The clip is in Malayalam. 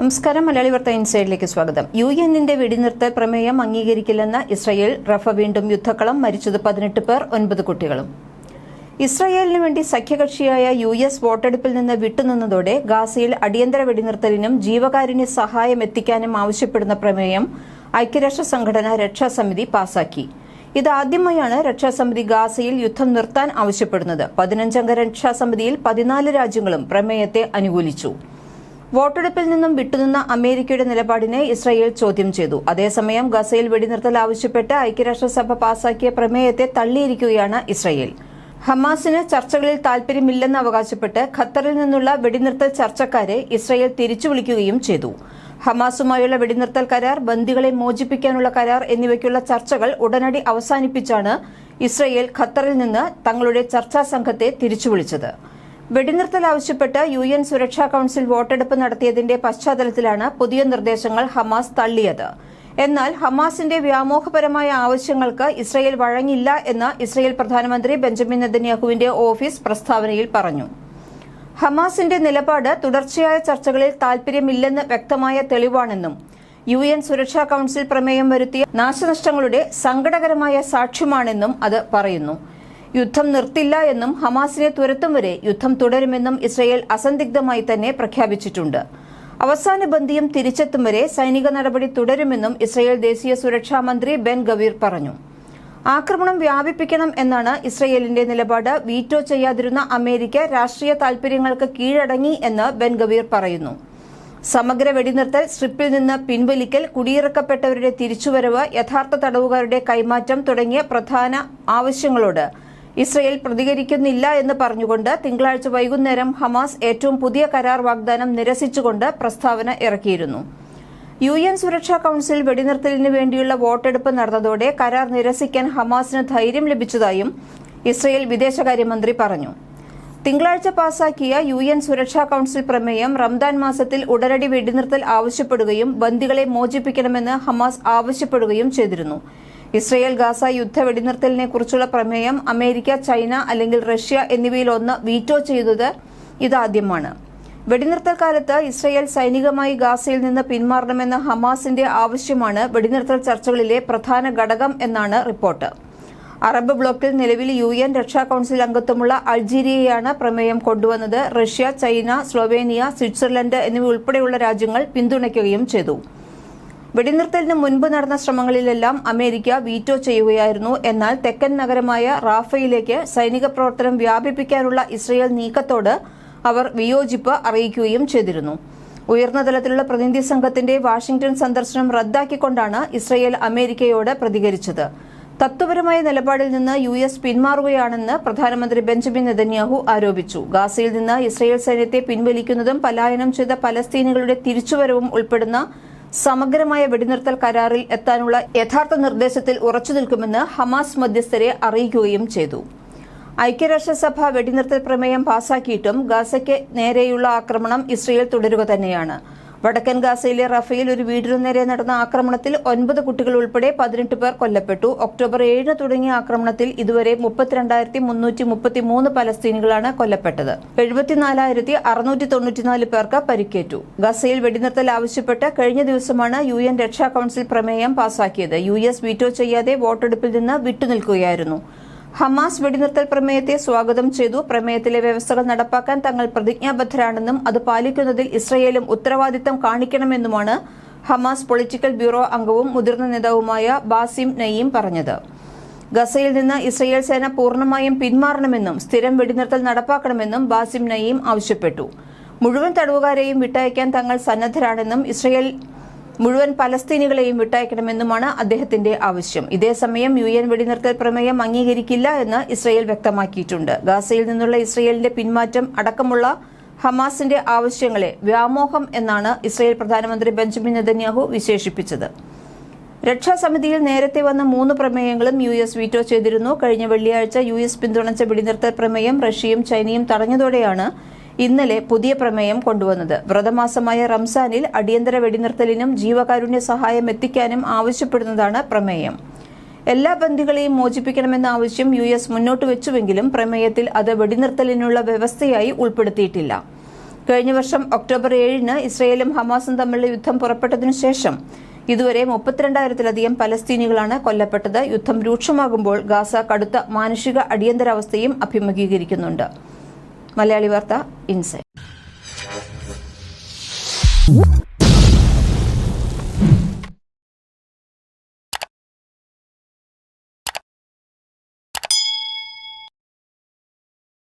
നമസ്കാരം. മലയാളി വാർത്ത ഇൻസൈഡിലേക്ക് സ്വാഗതം. യു എന്നിന്റെ വെടിനിർത്തൽ പ്രമേയം അംഗീകരിക്കില്ലെന്ന് ഇസ്രയേൽ റഫ വീണ്ടും യുദ്ധക്കളം മരിച്ചത് പതിനെട്ട് പേർ ഒൻപത് കുട്ടികളും. ഇസ്രയേലിന് വേണ്ടി സഖ്യകക്ഷിയായ യു എസ് വോട്ടെടുപ്പിൽ നിന്ന് വിട്ടുനിന്നതോടെ ഗാസയിൽ അടിയന്തര വെടിനിർത്തലിനും ജീവകാരുണ്യ സഹായം എത്തിക്കാനും ആവശ്യപ്പെടുന്ന പ്രമേയം ഐക്യരാഷ്ട്ര സംഘടന രക്ഷാസമിതി പാസാക്കി. ഇതാദ്യമായാണ് രക്ഷാസമിതി ഗാസയിൽ യുദ്ധം നിർത്താൻ ആവശ്യപ്പെടുന്നത്. പതിനഞ്ചംഗ രക്ഷാസമിതിയിൽ പതിനാല് രാജ്യങ്ങളും പ്രമേയത്തെ അനുകൂലിച്ചു. വോട്ടെടുപ്പിൽ നിന്നും വിട്ടുനിന്ന അമേരിക്കയുടെ നിലപാടിനെ ഇസ്രായേൽ ചോദ്യം ചെയ്തു. അതേസമയം ഗസയിൽ വെടിനിർത്തൽ ആവശ്യപ്പെട്ട് ഐക്യരാഷ്ട്രസഭ പാസാക്കിയ പ്രമേയത്തെ തള്ളിയിരിക്കുകയാണ് ഇസ്രായേൽ. ഹമാസിന് ചർച്ചകളിൽ താൽപര്യമില്ലെന്ന് അവകാശപ്പെട്ട് ഖത്തറിൽ നിന്നുള്ള വെടിനിർത്തൽ ചർച്ചക്കാരെ ഇസ്രായേൽ തിരിച്ചു വിളിക്കുകയും ചെയ്തു. ഹമാസുമായുള്ള വെടിനിർത്തൽ കരാർ ബന്ദികളെ മോചിപ്പിക്കാനുള്ള കരാർ എന്നിവയ്ക്കുള്ള ചർച്ചകൾ ഉടനടി അവസാനിപ്പിച്ചാണ് ഇസ്രായേൽ ഖത്തറിൽ നിന്ന് തങ്ങളുടെ ചർച്ചാ സംഘത്തെ തിരിച്ചു വിളിച്ചത്. വെടിനിർത്തൽ ആവശ്യപ്പെട്ട് യു എൻ സുരക്ഷാ കൌൺസിൽ വോട്ടെടുപ്പ് നടത്തിയതിന്റെ പശ്ചാത്തലത്തിലാണ് പുതിയ നിർദ്ദേശങ്ങൾ ഹമാസ് തള്ളിയത്. എന്നാൽ ഹമാസിന്റെ വ്യാമോഹപരമായ ആവശ്യങ്ങൾക്ക് ഇസ്രയേൽ വഴങ്ങില്ല എന്ന് ഇസ്രയേൽ പ്രധാനമന്ത്രി ബെഞ്ചമിൻ നെതന്യാഹുവിന്റെ ഓഫീസ് പ്രസ്താവനയിൽ പറഞ്ഞു. ഹമാസിന്റെ നിലപാട് തുടർച്ചയായ ചർച്ചകളിൽ താൽപര്യമില്ലെന്ന് വ്യക്തമായ തെളിവാണെന്നും യു എൻ സുരക്ഷാ കൌൺസിൽ പ്രമേയം വരുത്തിയ നാശനഷ്ടങ്ങളുടെ സങ്കടകരമായ സാക്ഷ്യമാണെന്നും അത് പറയുന്നു. യുദ്ധം നിർത്തില്ല എന്നും ഹമാസിനെ തുരത്തും വരെ യുദ്ധം തുടരുമെന്നും ഇസ്രയേൽ അസന്ദിഗ്ധമായി തന്നെ പ്രഖ്യാപിച്ചിട്ടുണ്ട്. അവസാന ബന്ധിയും തിരിച്ചെത്തും വരെ സൈനിക നടപടി തുടരുമെന്നും ഇസ്രയേൽ ദേശീയ സുരക്ഷാ മന്ത്രി ബെൻ ഗവീർ പറഞ്ഞു. ആക്രമണം വ്യാപിപ്പിക്കണം എന്നാണ് ഇസ്രയേലിന്റെ നിലപാട്. വീറ്റോ ചെയ്യാതിരുന്ന അമേരിക്ക രാഷ്ട്രീയ താൽപര്യങ്ങൾക്ക് കീഴടങ്ങി എന്ന് ബെൻ ഗവീർ പറയുന്നു. സമഗ്ര വെടിനിർത്തൽ സ്ട്രിപ്പിൽ നിന്ന് പിൻവലിക്കൽ കുടിയിറക്കപ്പെട്ടവരുടെ തിരിച്ചുവരവ് യഥാർത്ഥ തടവുകാരുടെ കൈമാറ്റം തുടങ്ങിയ പ്രധാന ആവശ്യങ്ങളോട് ഇസ്രയേൽ പ്രതികരിക്കുന്നില്ല എന്ന് പറഞ്ഞുകൊണ്ട് തിങ്കളാഴ്ച വൈകുന്നേരം ഹമാസ് ഏറ്റവും പുതിയ കരാർ വാഗ്ദാനം നിരസിച്ചുകൊണ്ട് പ്രസ്താവന ഇറക്കിയിരുന്നു. യു എൻ സുരക്ഷാ കൌൺസിൽ വെടിനിർത്തലിന് വേണ്ടിയുള്ള വോട്ടെടുപ്പ് നടന്നതോടെ കരാർ നിരസിക്കാൻ ഹമാസിന് ധൈര്യം ലഭിച്ചതായും ഇസ്രയേൽ വിദേശകാര്യമന്ത്രി പറഞ്ഞു. തിങ്കളാഴ്ച പാസാക്കിയ യു എൻ സുരക്ഷാ കൌൺസിൽ പ്രമേയം റംദാൻ മാസത്തിൽ ഉടനടി വെടിനിർത്തൽ ആവശ്യപ്പെടുകയും ബന്ദികളെ മോചിപ്പിക്കണമെന്ന് ഹമാസ് ആവശ്യപ്പെടുകയും ചെയ്തിരുന്നു. ഇസ്രയേൽ ഗാസ യുദ്ധ വെടിനിർത്തലിനെ കുറിച്ചുള്ള പ്രമേയം അമേരിക്ക ചൈന അല്ലെങ്കിൽ റഷ്യ എന്നിവയിലൊന്ന് വീറ്റോ ചെയ്തത് ഇതാദ്യമാണ്. വെടിനിർത്തൽ കാലത്ത് ഇസ്രയേൽ സൈനികമായി ഗാസയിൽ നിന്ന് പിന്മാറണമെന്ന ഹമാസിന്റെ ആവശ്യമാണ് വെടിനിർത്തൽ ചർച്ചകളിലെ പ്രധാന ഘടകം എന്നാണ് റിപ്പോർട്ട്. അറബ് ബ്ലോക്കിൽ നിലവിൽ യു എൻ രക്ഷാ കൌൺസിൽ അംഗത്വമുള്ള അൾജീരിയയാണ് പ്രമേയം കൊണ്ടുവന്നത്. റഷ്യ ചൈന സ്ലൊവേനിയ സ്വിറ്റ്സർലൻഡ് എന്നിവ ഉൾപ്പെടെയുള്ള രാജ്യങ്ങൾ പിന്തുണയ്ക്കുകയും ചെയ്തു. വെടിനിർത്തലിന് മുൻപ് നടന്ന ശ്രമങ്ങളിലെല്ലാം അമേരിക്ക വീറ്റോ ചെയ്യുകയായിരുന്നു. എന്നാൽ തെക്കൻ നഗരമായ റാഫയിലേക്ക് സൈനിക പ്രവർത്തനം വ്യാപിപ്പിക്കാനുള്ള ഇസ്രയേൽ നീക്കത്തോട് അവർ വിയോജിപ്പ് അറിയിക്കുകയും ചെയ്തിരുന്നു. ഉയർന്ന തലത്തിലുള്ള പ്രതിനിധി സംഘത്തിന്റെ വാഷിംഗ്ടൺ സന്ദർശനം റദ്ദാക്കിക്കൊണ്ടാണ് ഇസ്രയേൽ അമേരിക്കയോട് പ്രതികരിച്ചത്. തത്വപരമായ നിലപാടിൽ നിന്ന് യു എസ് പിന്മാറുകയാണെന്ന് പ്രധാനമന്ത്രി ബെഞ്ചമിൻ നെതന്യാഹു ആരോപിച്ചു. ഗാസയിൽ നിന്ന് ഇസ്രയേൽ സൈന്യത്തെ പിൻവലിക്കുന്നതും പലായനം ചെയ്ത പലസ്തീനികളുടെ തിരിച്ചുവരവും ഉൾപ്പെടുന്ന സമഗ്രമായ വെടിനിർത്തൽ കരാറിൽ എത്താനുള്ള യഥാർത്ഥ നിർദ്ദേശത്തിൽ ഉറച്ചു നിൽക്കുമെന്ന് ഹമാസ് മധ്യസ്ഥരെ അറിയിക്കുകയും ചെയ്തു. ഐക്യരാഷ്ട്രസഭ വെടിനിർത്തൽ പ്രമേയം പാസാക്കിയിട്ടും ഗാസയ്ക്ക് നേരെയുള്ള ആക്രമണം ഇസ്രയേൽ തുടരുക തന്നെയാണ്. വടക്കൻ ഗാസയിലെ റഫയിൽ ഒരു വീടിനു നേരെ നടന്ന ആക്രമണത്തിൽ ഒൻപത് കുട്ടികൾ ഉൾപ്പെടെ പതിനെട്ട് പേർ കൊല്ലപ്പെട്ടു. ഒക്ടോബർ ഏഴിന് തുടങ്ങിയ ആക്രമണത്തിൽ ഇതുവരെ മുപ്പത്തിരണ്ടായിരത്തി മുന്നൂറ്റി മുപ്പത്തിമൂന്ന് പലസ്തീനികളാണ് കൊല്ലപ്പെട്ടത്. എഴുപത്തിനാലായിരത്തി അറുന്നൂറ്റി തൊണ്ണൂറ്റിനാല് പേർക്ക് പരിക്കേറ്റു. ഗസയിൽ വെടിനിർത്തൽ ആവശ്യപ്പെട്ട് കഴിഞ്ഞ ദിവസമാണ് യു എൻ രക്ഷാ കൌൺസിൽ പ്രമേയം പാസാക്കിയത്. യു എസ് വീറ്റോ ചെയ്യാതെ വോട്ടെടുപ്പിൽ നിന്ന് വിട്ടുനിൽക്കുകയായിരുന്നു. ഹമാസ് വെടിനിർത്തൽ പ്രമേയത്തെ സ്വാഗതം ചെയ്തു. പ്രമേയത്തിലെ വ്യവസ്ഥകൾ നടപ്പാക്കാൻ തങ്ങൾ പ്രതിജ്ഞാബദ്ധരാണെന്നും അത് പാലിക്കുന്നതിൽ ഇസ്രയേലും ഉത്തരവാദിത്തം കാണിക്കണമെന്നുമാണ് ഹമാസ് പൊളിറ്റിക്കൽ ബ്യൂറോ അംഗവും മുതിർന്ന നേതാവുമായ ബാസിം നയീം പറഞ്ഞത്. ഗസയിൽ നിന്ന് ഇസ്രയേൽ സേന പൂർണമായും പിന്മാറണമെന്നും സ്ഥിരം വെടിനിർത്തൽ നടപ്പാക്കണമെന്നും ബാസിം നയീം ആവശ്യപ്പെട്ടു. മുഴുവൻ തടവുകാരെയും വിട്ടയക്കാൻ തങ്ങൾ സന്നദ്ധരാണെന്നും ഇസ്രയേൽ മുഴുവൻ പലസ്തീനികളെയും വിട്ടയക്കണമെന്നുമാണ് അദ്ദേഹത്തിന്റെ ആവശ്യം. ഇതേസമയം യു എൻ വെടിനിർത്തൽ പ്രമേയം അംഗീകരിക്കില്ല എന്ന് ഇസ്രയേൽ വ്യക്തമാക്കിയിട്ടുണ്ട്. ഗാസയിൽ നിന്നുള്ള ഇസ്രയേലിന്റെ പിന്മാറ്റം അടക്കമുള്ള ഹമാസിന്റെ ആവശ്യങ്ങളെ വ്യാമോഹം എന്നാണ് ഇസ്രയേൽ പ്രധാനമന്ത്രി ബെഞ്ചമിൻ നെതന്യാഹു വിശേഷിപ്പിച്ചത്. രക്ഷാസമിതിയിൽ നേരത്തെ വന്ന മൂന്ന് പ്രമേയങ്ങളും യു എസ് വീറ്റോ ചെയ്തിരുന്നു. കഴിഞ്ഞ വെള്ളിയാഴ്ച യു എസ് പിന്തുണച്ച വെടിനിർത്തൽ പ്രമേയം റഷ്യയും ചൈനയും തടഞ്ഞതോടെയാണ് ഇന്നലെ പുതിയ പ്രമേയം കൊണ്ടുവന്നത്. വ്രതമാസമായ റംസാനിൽ അടിയന്തര വെടിനിർത്തലിനും ജീവകാരുണ്യ സഹായം എത്തിക്കാനും ആവശ്യപ്പെടുന്നതാണ് പ്രമേയം. എല്ലാ ബന്ധികളെയും മോചിപ്പിക്കണമെന്ന ആവശ്യം യു എസ് മുന്നോട്ട് വെച്ചുവെങ്കിലും പ്രമേയത്തിൽ അത് വെടിനിർത്തലിനുള്ള വ്യവസ്ഥയായി ഉൾപ്പെടുത്തിയിട്ടില്ല. കഴിഞ്ഞ വർഷം ഒക്ടോബർ ഏഴിന് ഇസ്രയേലും ഹമാസും തമ്മിലുള്ള യുദ്ധം പുറപ്പെട്ടതിനു ശേഷം ഇതുവരെ മുപ്പത്തിരണ്ടായിരത്തിലധികം പലസ്തീനികളാണ് കൊല്ലപ്പെട്ടത്. യുദ്ധം രൂക്ഷമാകുമ്പോൾ ഗാസ കടുത്ത മാനുഷിക അടിയന്തരാവസ്ഥയും അഭിമുഖീകരിക്കുന്നുണ്ട്. മലയാളി വാർത്ത ഇൻസൈറ്റ്.